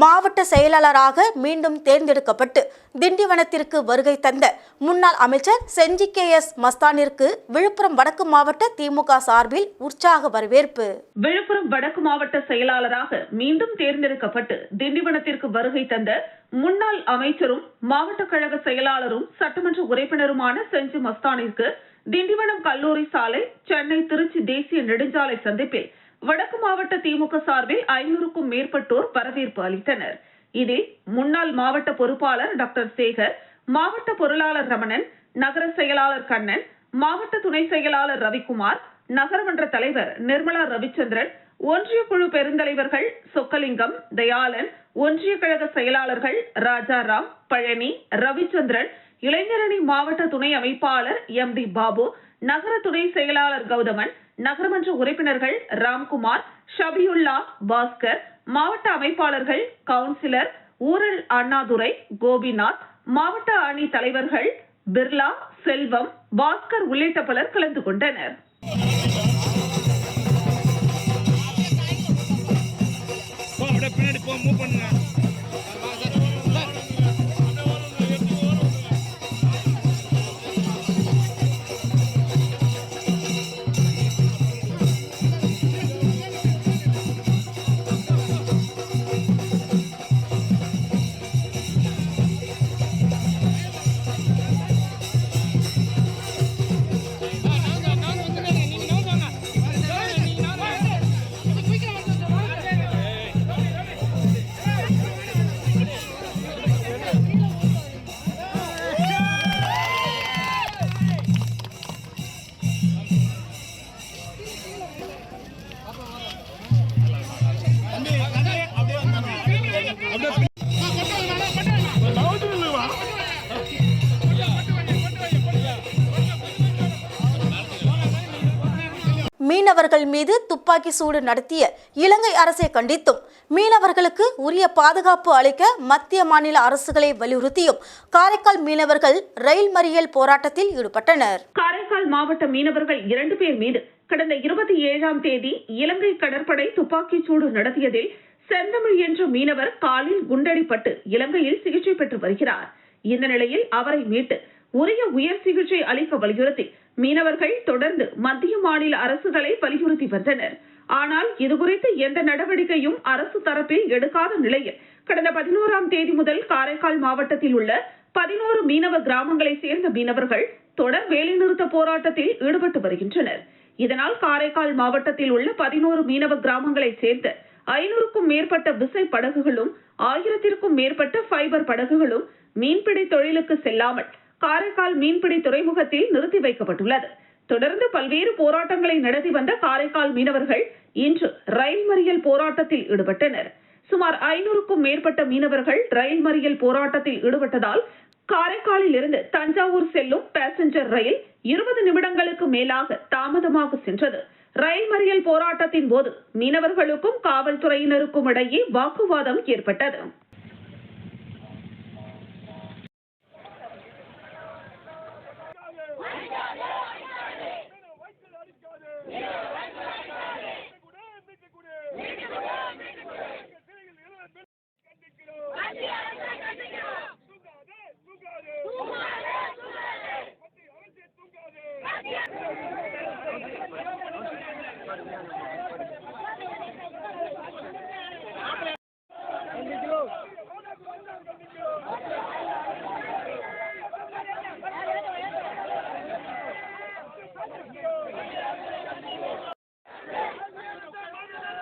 மாவட்ட செயலாளராக மீண்டும் தேர்ந்தெடுக்கப்பட்டு திண்டிவனத்திற்கு வருகை தந்த முன்னாள் அமைச்சர் செஞ்சி கே எஸ் மஸ்தானிற்கு விழுப்புரம் வடக்கு மாவட்ட திமுக சார்பில் உற்சாக வரவேற்பு. விழுப்புரம் வடக்கு மாவட்ட செயலாளராக மீண்டும் தேர்ந்தெடுக்கப்பட்டு திண்டிவனத்திற்கு வருகை தந்த முன்னாள் அமைச்சரும் மாவட்ட கழக செயலாளரும் சட்டமன்ற உறுப்பினருமான செஞ்சி மஸ்தானிற்கு திண்டிவனம் கல்லூரி சாலை சென்னை திருச்சி தேசிய நெடுஞ்சாலை சந்திப்பில் வடக்கு மாவட்ட திமுக சார்பில் ஐநூறுக்கும் மேற்பட்டோர் வரவேற்பு அளித்தனர். இதில் முன்னாள் மாவட்ட பொறுப்பாளர் டாக்டர் சேகர் மாவட்ட பொருளாளர் ரமணன் நகர செயலாளர் கண்ணன் மாவட்ட துணை செயலாளர் ரவிக்குமார் நகரமன்ற தலைவர் நிர்மலா ரவிச்சந்திரன் ஒன்றிய குழு பெருந்தலைவர்கள் சொக்கலிங்கம் தயாளன் ஒன்றிய கழக செயலாளர்கள் ராஜாராம் பழனி ரவிச்சந்திரன் இளைஞரணி மாவட்ட துணை அமைப்பாளர் எம் டி பாபு நகர துணை செயலாளர் கௌதமன் நகரமன்ற உறுப்பினர்கள் ராம்குமார் ஷபியுல்லா பாஸ்கர் மாவட்ட அமைப்பாளர்கள் கவுன்சிலர் ஊரல் அண்ணாதுரை கோபிநாத் மாவட்ட அணி தலைவர்கள் பிர்லா செல்வம் பாஸ்கர் உள்ளிட்ட பலர் கலந்து கொண்டனர். பின்னாடி போ மூவ் பண்ணுங்க. மீனவர்கள் மீது துப்பாக்கி சூடு நடத்திய இலங்கை அரசை கண்டித்தும் மீனவர்களுக்கு உரிய பாதுகாப்பு அளிக்க மத்திய மாநில அரசுகளை வலியுறுத்தியும் காரைக்கால் மீனவர்கள் ரயில் மறியல் போராட்டத்தில் ஈடுபட்டனர். காரைக்கால் மாவட்ட மீனவர்கள் இரண்டு பேர் மீது கடந்த இருபத்தி ஏழாம் தேதி இலங்கை கடற்படை துப்பாக்கிச் சூடு நடத்தியதில் செந்தமிழ் என்ற மீனவர் காலில் குண்டடிப்பட்டு இலங்கையில் சிகிச்சை பெற்று வருகிறார். இந்த நிலையில் அவரை மீட்டு உரிய உயர் சிகிச்சை அளிக்க வலியுறுத்தி மீனவர்கள் தொடர்ந்து மத்திய மாநில அரசுகளை வலியுறுத்தி வந்தனர். ஆனால் இதுகுறித்து எந்த நடவடிக்கையும் அரசு தரப்பில் எடுக்காத நிலையில் கடந்த பதினோராம் தேதி முதல் காரைக்கால் மாவட்டத்தில் உள்ள பதினோரு மீனவ கிராமங்களை சேர்ந்த மீனவர்கள் தொடர் வேலைநிறுத்த போராட்டத்தில் ஈடுபட்டு வருகின்றனர். இதனால் காரைக்கால் மாவட்டத்தில் உள்ள பதினோரு மீனவ கிராமங்களைச் சேர்ந்த ஐநூறுக்கும் மேற்பட்ட விசை படகுகளும் ஆயிரத்திற்கும் மேற்பட்ட ஃபைபர் படகுகளும் மீன்பிடி தொழிலுக்கு செல்லாமல் காரைக்கால் மீன்பிடி துறைமுகத்தில் நிறுத்தி வைக்கப்பட்டுள்ளது. தொடர்ந்து பல்வேறு போராட்டங்களை நடத்தி வந்த காரைக்கால் மீனவர்கள் இன்று ரயில் மறியல் போராட்டத்தில் ஈடுபட்டனர். சுமார் ஐநூறுக்கும் மேற்பட்ட மீனவர்கள் ரயில் மறியல் போராட்டத்தில் ஈடுபட்டதால் காரைக்காலில் இருந்து தஞ்சாவூர் செல்லும் பேசஞ்சர் ரயில் இருபது நிமிடங்களுக்கு மேலாக தாமதமாக சென்றது. ரயில் மறியல் போராட்டத்தின் போது மீனவர்களுக்கும் காவல்துறையினருக்கும் இடையே வாக்குவாதம் ஏற்பட்டது.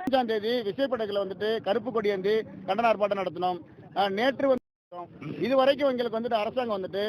அஞ்சாம் தேதி விசைப்படகுல வந்துட்டு கருப்பு கொடி ஏந்தி கண்டன ஆர்ப்பாட்டம் நடத்தினோம். நேற்று வந்து இது வரைக்கும் எங்களுக்கு வந்துட்டு அரசாங்கம் வந்துட்டு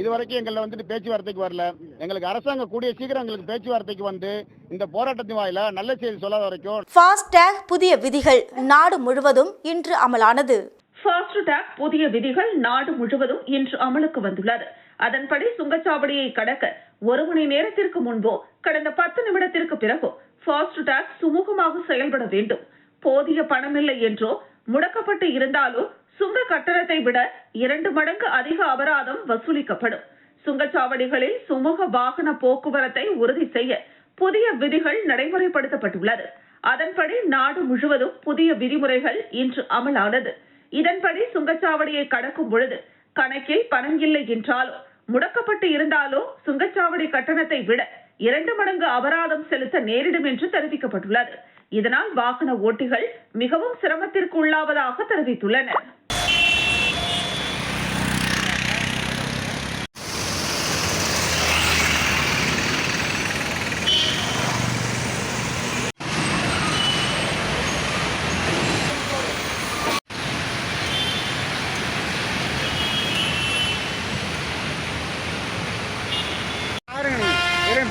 இது வரைக்கும் எங்களை வந்துட்டு பேச்சுவார்த்தைக்கு வரல. எங்களுக்கு அரசாங்கம் கூடிய சீக்கிரம் எங்களுக்கு பேச்சுவார்த்தைக்கு வந்து இந்த போராட்டத்தின் வாயில நல்ல செய்தி சொல்லாத வரைக்கும் ஃபாஸ்டேக் புதிய விதிகள் நாடு முழுவதும் இன்று அமலானது. ஃபாஸ்ட் டேக் புதிய விதிகள் நாடு முழுவதும் இன்று அமலுக்கு வந்துள்ளது. அதன்படி சுங்கச்சாவடியை கடக்க ஒரு மணி நேரத்திற்கு முன்போ கடந்த பத்து நிமிடத்திற்கு பிறகோ ஃபாஸ்ட் சுமூகமாக செயல்பட வேண்டும். போதிய பணமில்லை என்றோ முடக்கப்பட்டு இருந்தாலோ சுங்க கட்டணத்தை விட இரண்டு மடங்கு அதிக அபராதம் வசூலிக்கப்படும். சுங்கச்சாவடிகளில் சுமூக வாகன போக்குவரத்தை உறுதி செய்ய புதிய விதிகள் நடைமுறைப்படுத்தப்பட்டுள்ளது. அதன்படி நாடு முழுவதும் புதிய விதிமுறைகள் இன்று அமலானது. இதன்படி சுங்கச்சாவடியை கடக்கும் பொழுது கணக்கில் பணம் இல்லை என்றாலோ முடக்கப்பட்டு இருந்தாலோ சுங்கச்சாவடி கட்டணத்தை விட இரண்டு மடங்கு அபராதம் செலுத்த நேரிடும் என்று தெரிவிக்கப்பட்டுள்ளது. இதனால் வாகன ஓட்டிகள் மிகவும் சிரமத்திற்கு உள்ளாவதாக தெரிவித்துள்ளனர்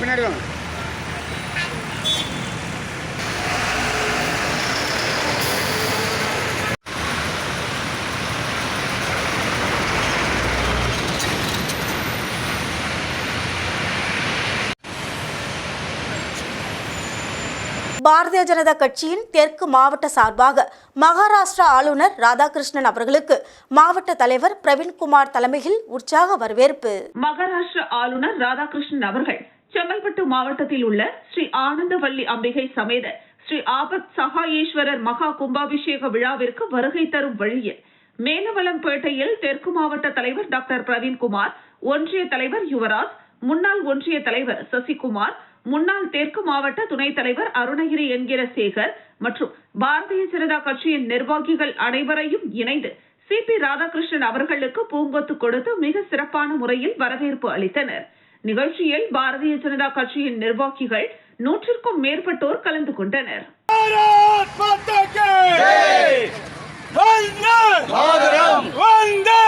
பின்னாடி வாங்க பாரதிய ஜனதா கட்சியின் தெற்கு மாவட்ட சார்பாக மகாராஷ்டிரா ஆளுநர் ராதாகிருஷ்ணன் அவர்களுக்கு மாவட்ட தலைவர் பிரவீன்குமார் தலைமையில் உற்சாக வரவேற்பு. மகாராஷ்டிர ஆளுநர் ராதாகிருஷ்ணன் அவர்கள் செங்கல்பட்டு மாவட்டத்தில் உள்ள ஸ்ரீ ஆனந்தவல்லி அம்பிகை சமேத ஸ்ரீ ஆபத் சகாயேஸ்வரர் மகா கும்பாபிஷேக விழாவிற்கு வருகை தரும் வழியில் மேலவளம்பேட்டையில் தெற்கு மாவட்ட தலைவர் டாக்டர் பிரவீன்குமார் ஒன்றிய தலைவர் யுவராஜ் முன்னாள் ஒன்றிய தலைவர் சசிகுமார் முன்னாள் தெற்கு மாவட்ட துணைத் தலைவர் அருணகிரி என்கிற சேகர் மற்றும் பாரதிய ஜனதா கட்சியின் நிர்வாகிகள் அனைவரையும் இணைந்து சி பி ராதாகிருஷ்ணன் அவர்களுக்கு பூங்கொத்து கொடுத்து மிக சிறப்பான முறையில் வரவேற்பு அளித்தனர். நிகழ்ச்சியில் பாரதிய ஜனதா கட்சியின் நிர்வாகிகள் நூற்றிற்கும் மேற்பட்டோர் கலந்து கொண்டனர். வந்தே!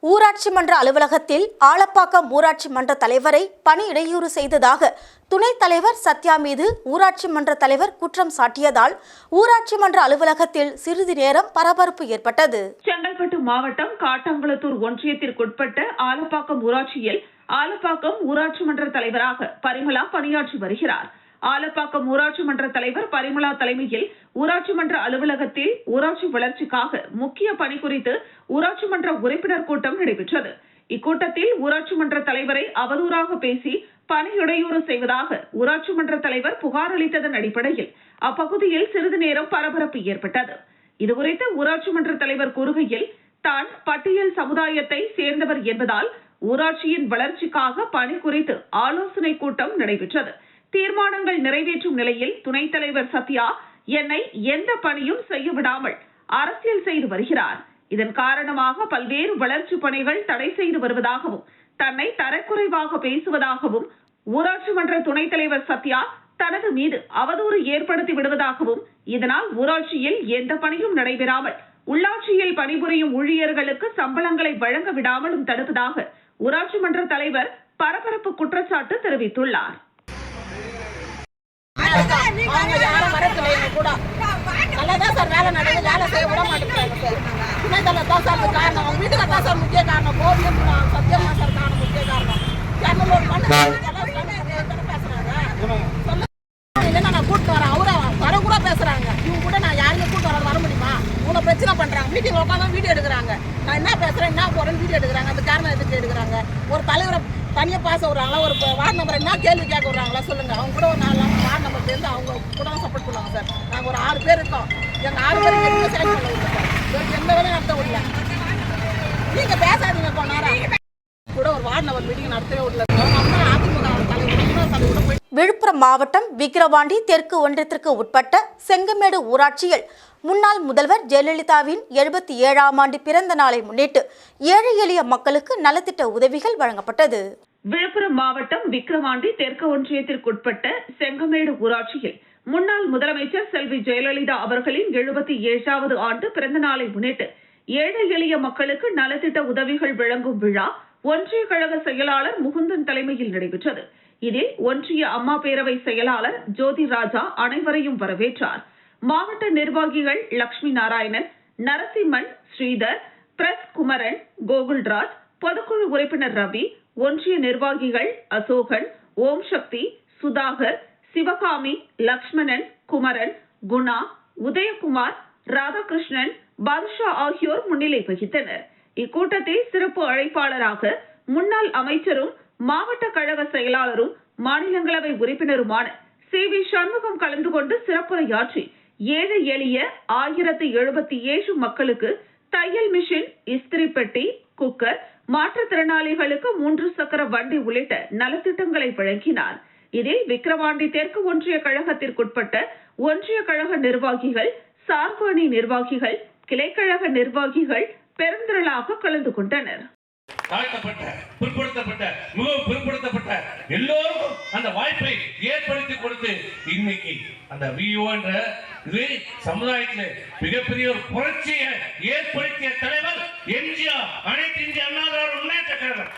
ஊராட்சி மன்ற அலுவலகத்தில் ஆலப்பாக்கம் ஊராட்சி மன்ற தலைவரை பணி இடையூறு செய்ததாக துணைத் தலைவர் சத்யா மீது ஊராட்சி மன்ற தலைவர் குற்றம் சாட்டியதால் ஊராட்சி மன்ற அலுவலகத்தில் சிறிது நேரம் பரபரப்பு ஏற்பட்டது. செங்கல்பட்டு மாவட்டம் காட்டாங்குளத்தூர் ஒன்றியத்திற்குட்பட்ட ஆலப்பாக்கம் ஊராட்சியில் ஆலப்பாக்கம் ஊராட்சி மன்ற தலைவராக பரிமளா பணியாற்றி வருகிறார். ஆலப்பாக்கம் ஊராட்சி மன்ற தலைவர் பரிமலா தலைமையில் ஊராட்சி மன்ற அலுவலகத்தில் ஊராட்சி வளர்ச்சிக்காக முக்கிய பணி குறித்து ஊராட்சி மன்ற உறுப்பினர் கூட்டம் நடைபெற்றது. இக்கூட்டத்தில் ஊராட்சி மன்ற தலைவரை அவதூறாக பேசி பணி இடையூறு செய்வதாக ஊராட்சி மன்ற தலைவர் புகார் அளித்ததன் அடிப்படையில் அப்பகுதியில் சிறிது நேரம் பரபரப்பு ஏற்பட்டது. இதுகுறித்து ஊராட்சி மன்ற தலைவர் கூறுகையில் தான் பட்டியல் சமுதாயத்தை சேர்ந்தவர் என்பதால் ஊராட்சியின் வளர்ச்சிக்காக பணி குறித்து ஆலோசனை கூட்டம் நடைபெற்றது. தீர்மானங்கள் நிறைவேற்றும் நிலையில் துணைத் தலைவர் சத்யா என்னை எந்த பணியும் செய்ய விடாமல் அரசியல் செய்து வருகிறார். இதன் காரணமாக பல்வேறு வளர்ச்சி பணிகள் தடை செய்து வருவதாகவும் தன்னை தரக்குறைவாக பேசுவதாகவும் ஊராட்சி மன்ற துணைத் தலைவர் சத்யா தனது மீது அவதூறு ஏற்படுத்தி விடுவதாகவும் இதனால் ஊராட்சியில் எந்த பணியும் நடைபெறாமல் உள்ளாட்சியில் பணிபுரியும் ஊழியர்களுக்கு சம்பளங்களை வழங்க விடாமலும் தடுப்பதாக ஊராட்சி மன்ற தலைவர் பரபரப்பு குற்றச்சாட்டு தெரிவித்துள்ளார். பிரச்சனை பண்றாங்க மீட்டிங் உட்காந்து வீடியோ எடுக்கிறாங்க நான் என்ன பேசுறேன் என்ன போறேன்னு வீடியோ எடுக்கிறாங்க. அது காரணம் எதுக்கு எடுக்கிறாங்க? ஒரு தலைவரை தனியாக பாச விடுறாங்களா ஒரு வார்டு நம்பர் என்ன கேள்வி கேட்க விட்றாங்களா சொல்லுங்க. அவங்க கூட ஒரு நாலு வார்டு நம்பர் சேர்ந்து அவங்க கூட சப்போர்ட் பண்ணுவாங்க சார். நாங்கள் ஒரு ஆறு பேர் இருக்கோம். எங்கள் ஆறு பேர் எதுவுமே செலக்ட் பண்ண விட்டுருக்கோம் எந்த வேலையும் நடத்த விடல. நீங்கள் பேசாதீங்க போனாரா கூட ஒரு வார்டு நம்பர் மீட்டிங் நடத்தவே விடல. அதிமுக தலைவர் தலைவர் போய் விழுப்புரம் மாவட்டம் விக்கிரவாண்டி தெற்கு ஒன்றியத்திற்கு உட்பட்ட செங்கமேடு ஊராட்சியில் முன்னாள் முதல்வர் ஜெயலலிதாவின் எழுபத்தி ஏழாம் ஆண்டு பிறந்த நாளை முன்னிட்டு ஏழை எளிய மக்களுக்கு நலத்திட்ட உதவிகள் வழங்கப்பட்டது. விழுப்புரம் மாவட்டம் விக்கிரவாண்டி தெற்கு ஒன்றியத்திற்குட்பட்ட செங்கமேடு ஊராட்சியில் முன்னாள் முதலமைச்சர் செல்வி ஜெயலலிதா அவர்களின் எழுபத்தி ஏழாவது ஆண்டு பிறந்த நாளை முன்னிட்டு ஏழை எளிய மக்களுக்கு நலத்திட்ட உதவிகள் வழங்கும் விழா ஒன்றிய கழக செயலாளர் முகுந்தன் தலைமையில் நடைபெற்றது. இதில் ஒன்றிய அம்மா பேரவை செயலாளர் ஜோதி ராஜா அனைவரையும் வரவேற்றார். மாவட்ட நிர்வாகிகள் லட்சுமி நாராயணன் நரசிம்மன் ஸ்ரீதர் பிரஸ் குமரன் கோகுல்ராஜ் பொதுக்குழு உறுப்பினர் ரவி ஒன்றிய நிர்வாகிகள் அசோகன் ஓம் சக்தி சுதாகர் சிவகாமி லக்ஷ்மணன் குமரன் குணா உதயகுமார் ராதாகிருஷ்ணன் பாதுஷா ஆகியோர் முன்னிலை வகித்தனர். இக்கூட்டத்தில் சிறப்பு அழைப்பாளராக முன்னாள் அமைச்சரும் மாவட்ட கழக செயலாளரும் மாநிலங்களவை உறுப்பினருமான சி. வி. சண்முகம் கலந்து கொண்டு சிறப்புரையாற்றி ஏழை எளிய ஆயிரத்தி எழுபத்தி ஏழு மக்களுக்கு தையல் மிஷின் இஸ்திரி பெட்டி குக்கர் மாற்றுத்திறனாளிகளுக்கு மூன்று சக்கர வண்டி உள்ளிட்ட நலத்திட்டங்களை வழங்கினார். இதில் விக்கிரவாண்டி தெற்கு ஒன்றிய கழகத்திற்குட்பட்ட ஒன்றிய கழக நிர்வாகிகள் சார்பு அணி நிர்வாகிகள் கிளைக்கழக நிர்வாகிகள் பெருந்திரளாக கலந்து கொண்டனர். பிற்படுத்தப்பட்ட மிகவும் பிற்படுத்தப்பட்ட எல்லோருக்கும் அந்த வாய்ப்பை ஏற்படுத்தி கொடுத்து இன்னைக்கு அந்த விஓ என்ற இது சமுதாயத்தில் மிகப்பெரிய ஒரு புரட்சியை ஏற்படுத்திய தலைவர் எம்ஜிஆர். அனைத்து இந்திய அண்ணா திராவிட முன்னேற்ற கழகம்.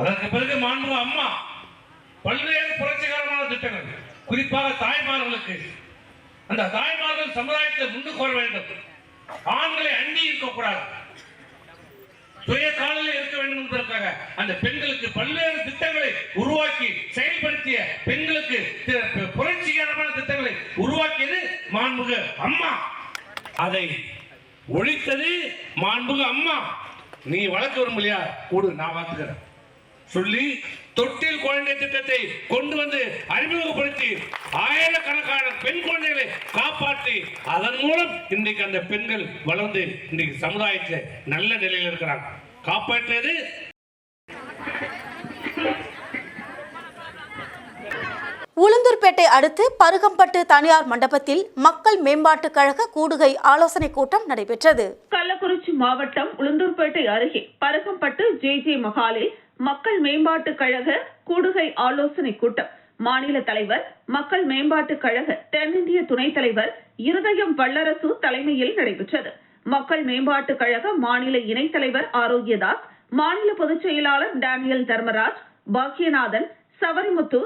அதற்கு பிறகு மாண்பு அம்மா பல்வேறு புரட்சிகரமான திட்டங்கள். குறிப்பாக தாய்மார்களுக்கு அந்த தாய்மார்கள் சமுதாயத்தை முன்னுக்கு வர வேண்டும். ஆண்களை அண்டி இருக்கக்கூடாது சுய காலில் இருக்க வேண்டும் என்பதற்காக அந்த பெண்களுக்கு பல்வேறு திட்டங்களை உருவாக்கி செயல்படுத்திய பெண்களுக்கு புரட்சிகரமான திட்டங்களை உருவாக்கியது மாண்புக அம்மா. அதை ஒழித்தது மாண்புக அம்மா. நீ வளர்க்க விரும்பலையா? கூடு நான் பார்த்துக்கிறேன் சொல்லி தொட்டில் குழந்தை திட்டத்தை கொண்டு வந்து அறிமுகப்படுத்தி ஆயிரக்கணக்கான பெண் குழந்தைகளை காப்பாற்றி அதன் மூலம் இன்றைக்கு அந்த பெண்கள் வளர்ந்து இன்றைக்கு சமுதாயத்தில் நல்ல நிலையில் இருக்கிறாங்க. காப்பாற்றியது உளுந்தூர்பேட்டை அடுத்து பருகம்பட்டு தனியார் மண்டபத்தில் மக்கள் மேம்பாட்டுக் கழக கூடுகை ஆலோசனைக் கூட்டம் நடைபெற்றது. கள்ளக்குறிச்சி மாவட்டம் உளுந்தூர்பேட்டை அருகே பரகம்பட்டு ஜே ஜே மகாலில் மக்கள் மேம்பாட்டுக் கழக கூடுகை ஆலோசனை கூட்டம் மாநில தலைவர் மக்கள் மேம்பாட்டு கழக தென்னிந்திய துணைத் தலைவர் இருதயம் வல்லரசு தலைமையில் நடைபெற்றது. மக்கள் மேம்பாட்டு கழக மாநில இணைத் தலைவர் ஆரோக்கியதாஸ் மாநில பொதுச் செயலாளர் Daniel Dharmaraj Bakkiyanathan Savarimuthu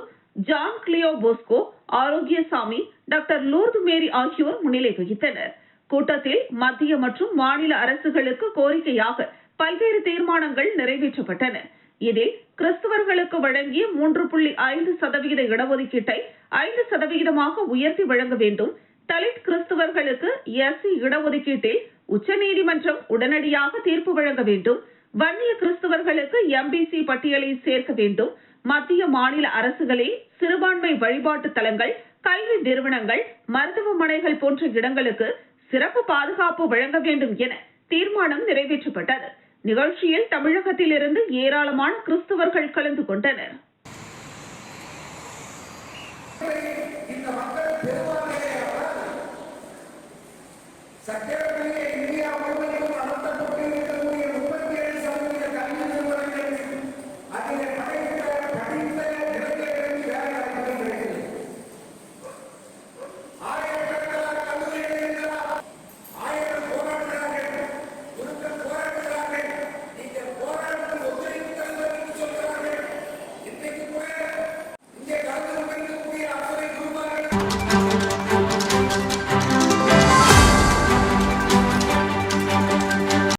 John Cleo Bosco Arokiasamy doctor Lourdu Mary ஆகியோர் முன்னிலை வகித்தனர். கூட்டத்தில் மத்திய மற்றும் மாநில அரசுகளுக்கு கோரிக்கையாக பல்வேறு தீர்மானங்கள் நிறைவேற்றப்பட்டன. இதில் கிறிஸ்தவர்களுக்கு வழங்கிய மூன்று புள்ளி ஐந்து சதவிகித இடஒதுக்கீட்டை ஐந்து சதவிகிதமாக உயர்த்தி வழங்க வேண்டும். தலித் கிறிஸ்தவர்களுக்கு எஸ்சி இடஒதுக்கீட்டில் உச்சநீதிமன்றம் உடனடியாக தீர்ப்பு வழங்க வேண்டும். வன்னிய கிறிஸ்தவர்களுக்கு எம்பிசி பட்டியலில் சேர்க்க வேண்டும். மத்திய மாநில அரசுகளே சிறுபான்மை வழிபாட்டு தலங்கள் கல்வி நிறுவனங்கள் மருத்துவமனைகள் போன்ற இடங்களுக்கு சிறப்பு பாதுகாப்பு வழங்க வேண்டும் என தீர்மானம் நிறைவேற்றப்பட்டது. நிகழ்ச்சியில் தமிழகத்திலிருந்து ஏராளமான கிறிஸ்தவர்கள் கலந்து கொண்டனர். சட்டப்படி